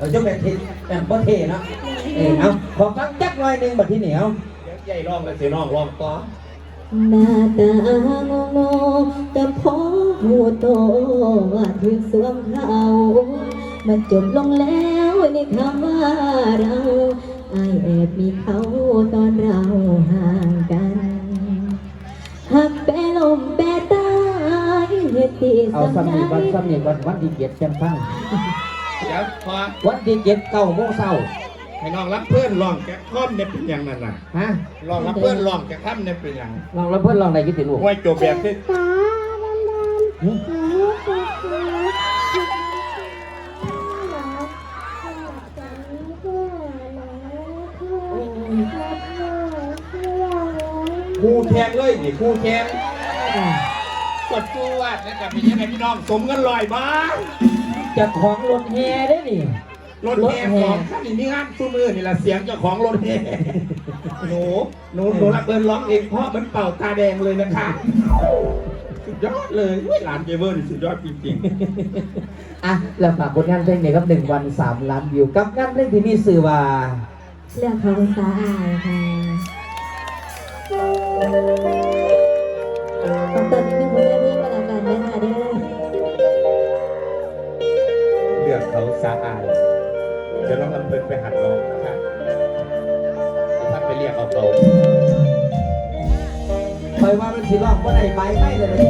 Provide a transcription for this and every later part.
เราจะแบบเทแบบบ่เทเนาะเออเอาขอฟังจักหน่อยหนึงบัดที่เหนียวใหญ่ร้องกันสิน้องร้องต่อหน้าตางงงแต่พอหัวโตว่าถึงสวมเขามันจบลงแล้วในคำว่าเราไอายแอบมีเขาตอนเราห่างกันหักแปรลมแปรตายเหตุที่เอาสำสำนีวันคัญสำนีวันวันที่เจ็ดแชมพัง ดี๋ยวพอวันที่เจ็ดเก้าโมงเช้าให้น้องรับเพื่อนร้องแกะข้อมเนี่ยเป็นอย่างนั้นน่ะฮะร้องรับเพื่อนร้องแกะข้ามเนี่ยเป็นอย่างลองแล้วเพื่อนลองอะไรกินติลูกห้วยโจบแบบที่หึครูแทงเลยนี่ครูแทงกดจูวดนะครับเป็นยังไงพี่น้องสมเงินลอยบ้าง เจะของรถแห่ได้นี่ รถแห่ของข้างนี้งานซุ้มือนี่แหละเสียงเจ้าของรถแห่หนูหนูหนูรับเบิร์นร้องเองเพราะมันเป่าตาแดงเลยนะคะสุดยอดเลยเว้ยหลานเจเวอร์นี่สุดยอดจริงอะแล้วฝากผลงานเพลงหน่อยครับหนึ่งวันสามล้านวิวกับงานเพลงที่มีสื่อว่า เรื่องเขาสาอายค่ะต้ น้องลำเพลินไปหัดลองนะครับถ้าไปเรียกเอาเขา คอยว่ามันสิร้องว่าไหนไปไม่เลยนะว่า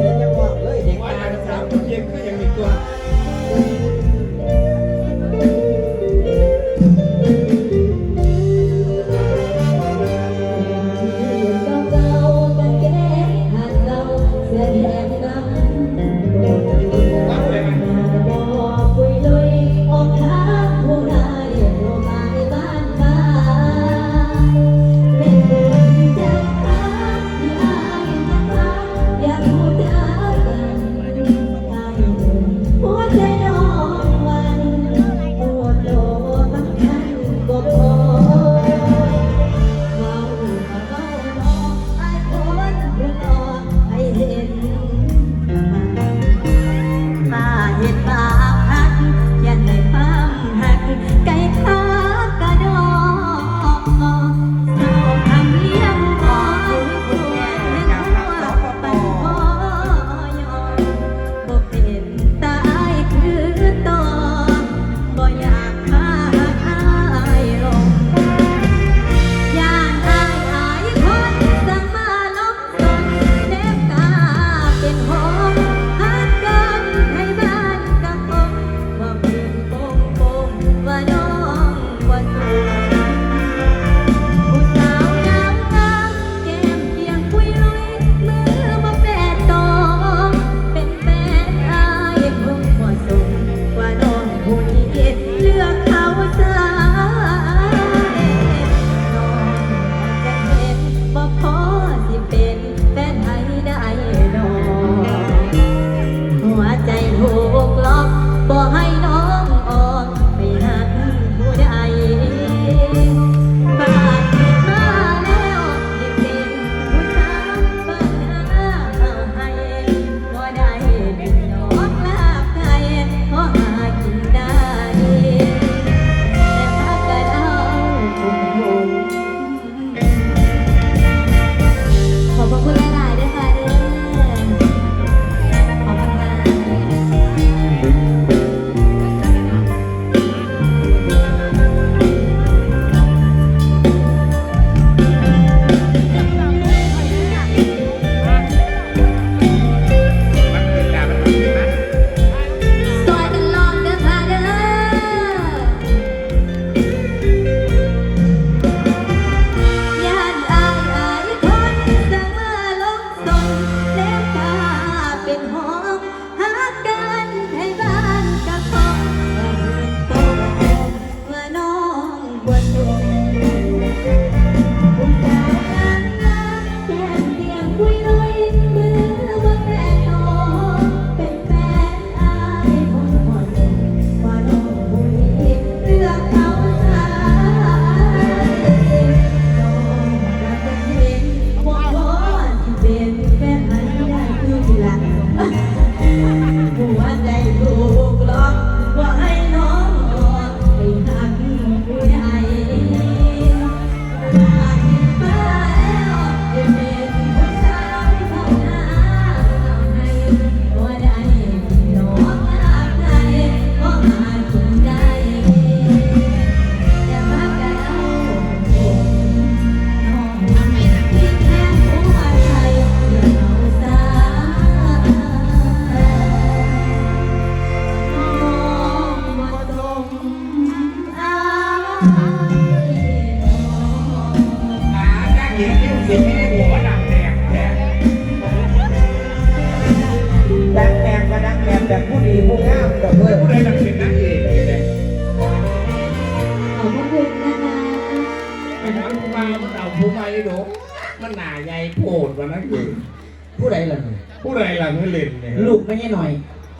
เลย ใดล่ะนี่ผู้ใดหลังให้เล่นเนี่ยลูกไม่ใช่หน่อย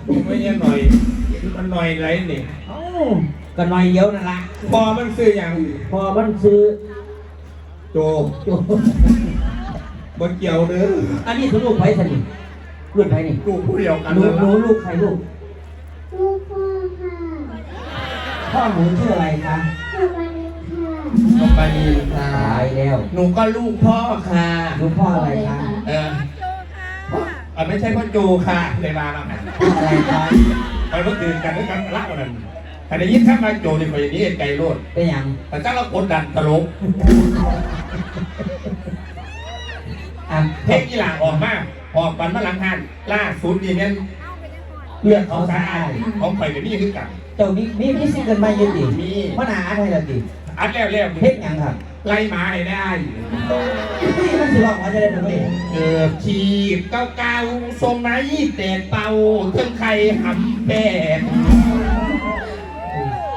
ลูกไม่ใช่หน่อย มันหน่อยไรนี่เอ้าก็หน่อยเดียวนั่นละพอมันซื้ออย่างพอมันซื้อโจโจ้บนเกี่ยวเด้ออันนี้คือลูกไผ่สนิทลูกไผ่นี่ลูกผู้เดียวกันหนูเลยหนูลูกใครลูกลูกพ่อค่ะพ่อหนูชื่ออะไรคะลูกวันนี้ค่ะลงไปนี่ค่ะตายแล้ วหนูก็ลูกพ่อค่ะลูกพ่ออะไรคะเออเออไม่ใช่พ่อโจค่ะในร้านเราค่ะพ่ออะไรคะไปเมื่อคืนกันด้วยกันละวันนั้นแต่ได้ยินข้างมาโจนี่ไปอย่างนี้ไกลโลดเป็นหยังแต่ถ้าเรากดดันตลกอะเพลงกีฬาออกมาออกปันมาหลังหันล่าสุดนี่เนี่ยเลือดเขาสะอาดของข่อยกับนี่คือกันเจ้านี่มีพี่ซิงเกิลมาเยอะดิมีพ่อหนาอะไรล่ะดิ อัดแล้วแล้วเพชรยังครับไล่หมาให้ได้นี่มันสิบอกว่าจะได้ทำไมเกิดชีพเก้าเก้าทรงไหนแต่เป่าเครื่องไข่หำแปด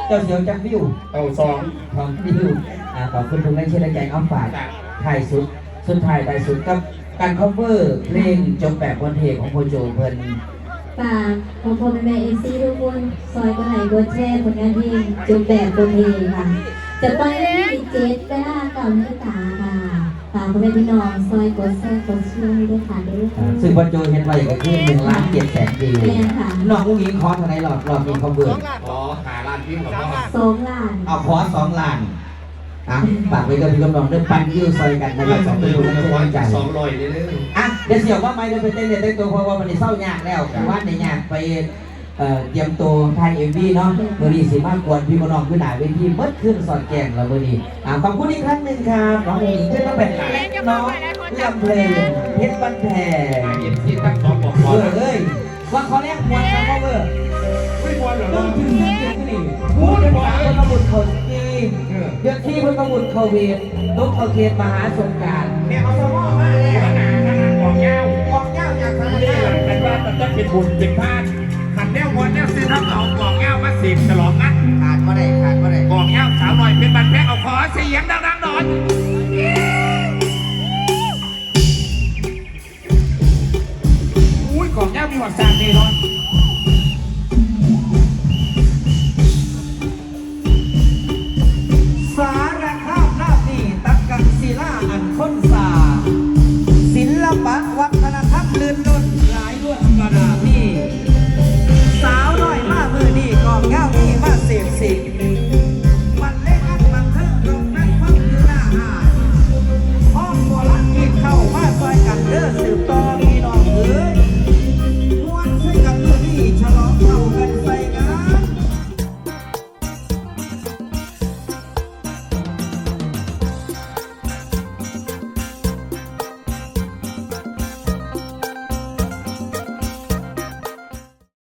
เจ้าเสียวจักวิวเอาสองของวิวอ่าขอบคุณทุกท่านเช่นแรงเอาฝากถ่ายสุด สุดท้ายถ่ายสุดกับการ cover เพลงจบแบบบนเทของโพโจเพิ่นฝากขอพ่อแม่แม่เอซีทุกคน ซอยกดไลค์กดแชร์ผลงานเพลงจบแบบบนเพลงค่ะ จะไปวันที่เจ็ดเวลาเก่านาฬิกาค่ะฝากพ่อแม่พี่น้องซอยกดแชร์กดเชื่อด้วยค่ะด้วยอ่าซึ่งโพโจเห็นไว้ก็คือหนึ่งล้านเจ็ดแสนวิวแม่ค่ะน้องอุ้งอิงขอเท่าไหร่หลอดหลอดมีคอมเบิร์อ๋อหาร้านพิมพ์ของพ่อสองล้านเอาขอสองล้านอะฝากไว้กับพี่กำลังเรื่องปันวิวซอยกันนะครับสองคนดูกันเช่นใจสองร้อยเลยเด้ออะเดี๋ยวเสียวว่าไม่ได้ไปเต้นเรียนเต้นตัวเพราะว่ามันได้เศร้ายากแล้วแต่ว่าในยากไป เอ่อเตรียมตัวไทยเอ็มวีเนาะมือนี้สิมากกวนพี่มน้องขึ้นหนาเวทีเมื่อคืนสอดแกงเรามือนี้อะขอบคุณอีกครั้งหนึ่งครับน้องหญิงขึ้นมาเป็นเล็กน้องลำเพลงเพชรบันแพงหาเห็นที่ทั้งสองบอกพอเออแล้วเอ้ยว่าเขาเรียกมวนครับเวอร์ไม่พอเหรอต้องถึงถึงถึงนี่พูดภาษาคนบุตรเขาจีเดือนที่คนบุตรเขาเวียนนกเขาเทียนมหาสงการเนี่ยเอาสมอมาเลยขนาดขนาดของเงาออกเจ้าจากทางนี่นี้หลังเป็นว่ามันจะเป็นบุญเป็นพลาดหันแนววน แนวซื้อทั้งสองกล่องแก้วมาสิบฉลองงั้นขาดก็ได้ขาดก็ได้กล่องแก้วสาวหน่อยเป็นบันแพงเอาขอเสียงดังๆหน่อยอุ้ยกล่องแก้วมีหวังสามเดนอนส